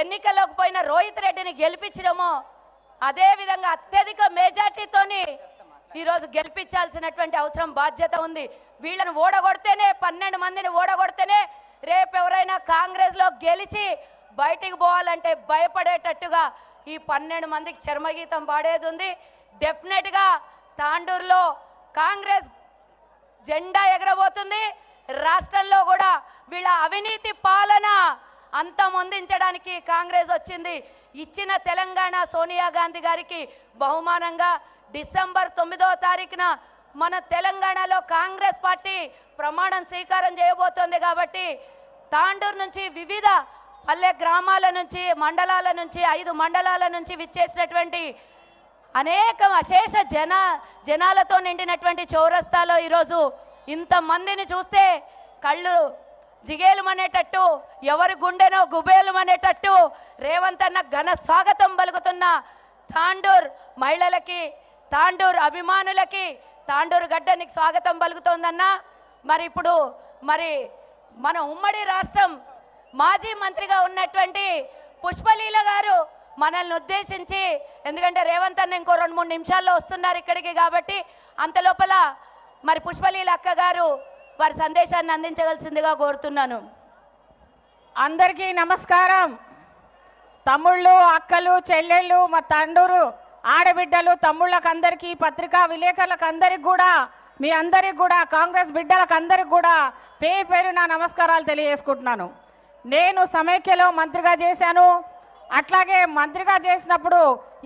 ఎన్నికల్లోకి పోయిన రోహిత్ రెడ్డిని గెలిపించడమో అదేవిధంగా అత్యధిక మెజార్టీతోని ఈరోజు గెలిపించాల్సినటువంటి అవసరం బాధ్యత ఉంది. వీళ్ళని ఓడగొడితేనే పన్నెండు మందిని ఓడగొడితేనే రేపు ఎవరైనా కాంగ్రెస్లో గెలిచి బయటికి పోవాలంటే భయపడేటట్టుగా ఈ పన్నెండు మందికి చర్మగీతం పాడేది ఉంది. డెఫినెట్గా తాండూరులో కాంగ్రెస్ జెండా ఎగరబోతుంది. రాష్ట్రంలో కూడా వీళ్ళ అవినీతి పాలన అంతమొందించడానికి కాంగ్రెస్ వచ్చింది. ఇచ్చిన తెలంగాణ సోనియా గాంధీ గారికి బహుమానంగా డిసెంబర్ తొమ్మిదో తారీఖున మన తెలంగాణలో కాంగ్రెస్ పార్టీ ప్రమాణం స్వీకారం చేయబోతోంది కాబట్టి తాండూరు నుంచి వివిధ పల్లె గ్రామాల నుంచి మండలాల నుంచి ఐదు మండలాల నుంచి విచ్చేసినటువంటి అనేక అశేష జన జనాలతో నిండినటువంటి చౌరస్తాలో ఈరోజు ఇంతమందిని చూస్తే కళ్ళు జిగేలుమనేటట్టు ఎవరి గుండెనో గుబేలుమనేటట్టు రేవంత్ అన్న ఘన స్వాగతం పలుకుతున్న తాండూర్ మహిళలకి తాండూర్ అభిమానులకి తాండూరు గడ్డనికి స్వాగతం పలుకుతోందన్న. మరి ఇప్పుడు మరి మన ఉమ్మడి రాష్ట్రం మాజీ మంత్రిగా ఉన్నటువంటి పుష్పలీల గారు మనల్ని ఉద్దేశించి ఎందుకంటే రేవంత్ అన్న ఇంకో రెండు మూడు నిమిషాల్లో వస్తున్నారు ఇక్కడికి కాబట్టి అంత లోపల మరి పుష్పలీల అక్క గారు వారి సందేశాన్ని అందించవలసిందిగా కోరుతున్నాను. అందరికీ నమస్కారం. తమ్ముళ్ళు అక్కలు చెల్లెళ్ళు మా తండూరు ఆడబిడ్డలు తమ్ముళ్ళకందరికీ పత్రికా విలేకరులకు అందరికి కూడా మీ అందరికి కూడా కాంగ్రెస్ బిడ్డలకు అందరికి కూడా పేరు పేరు నా నమస్కారాలు తెలియజేసుకుంటున్నాను. నేను సమైక్యలో మంత్రిగా చేశాను. అట్లాగే మంత్రిగా చేసినప్పుడు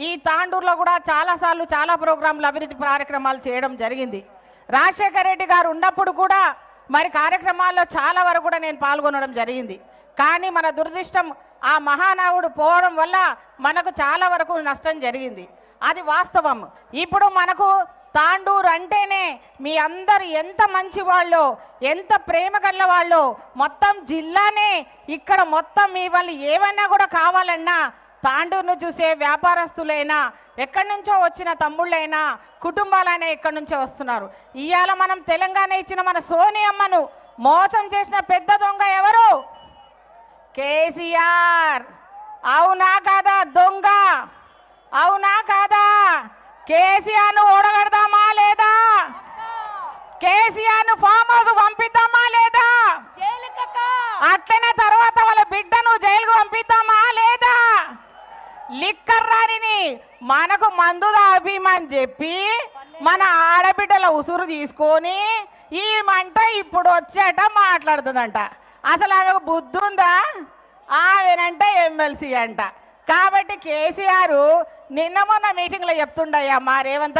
ఈ తాండూరులో కూడా చాలాసార్లు చాలా ప్రోగ్రాంలు అభివృద్ధి కార్యక్రమాలు చేయడం జరిగింది. రాజశేఖర రెడ్డి గారు ఉన్నప్పుడు కూడా మరి కార్యక్రమాల్లో చాలా వరకు కూడా నేను పాల్గొనడం జరిగింది. కానీ మన దురదృష్టం ఆ మహానావుడు పోవడం వల్ల మనకు చాలా వరకు నష్టం జరిగింది. అది వాస్తవం. ఇప్పుడు మనకు తాండూరు అంటేనే మీ అందరు ఎంత మంచి వాళ్ళు ఎంత ప్రేమ గల్ల వాళ్ళు మొత్తం జిల్లానే ఇక్కడ మొత్తం మీ వాళ్ళు ఏమైనా కూడా కావాలన్నా తాండూరును చూసే వ్యాపారస్తులైనా ఎక్కడి నుంచో వచ్చిన తమ్ముళ్ళైనా కుటుంబాలైనా ఎక్కడి నుంచో వస్తున్నారు. ఇవాళ మనం తెలంగాణ ఇచ్చిన మన సోనియమ్మను మోసం చేసిన పెద్ద దొంగ ఎవరు? కేసీఆర్. అవునా కాదా దొంగ? అవునా కాదా? కేసీఆర్ను ఓడగడదామా లేదా? మనకు మందు అభిమాని చెప్పి మన ఆడబిడ్డల ఉసురు తీసుకొని ఈ మంట ఇప్పుడు వచ్చేట మాట్లాడుతుందంట. అసలు ఆమెకు బుద్ధి ఉందా? ఆమెనంటే ఎమ్మెల్సీ అంట. కాబట్టి కేసీఆర్ నిన్న మొన్న మీటింగ్లో చెప్తుండయ్యా మా రేవంత్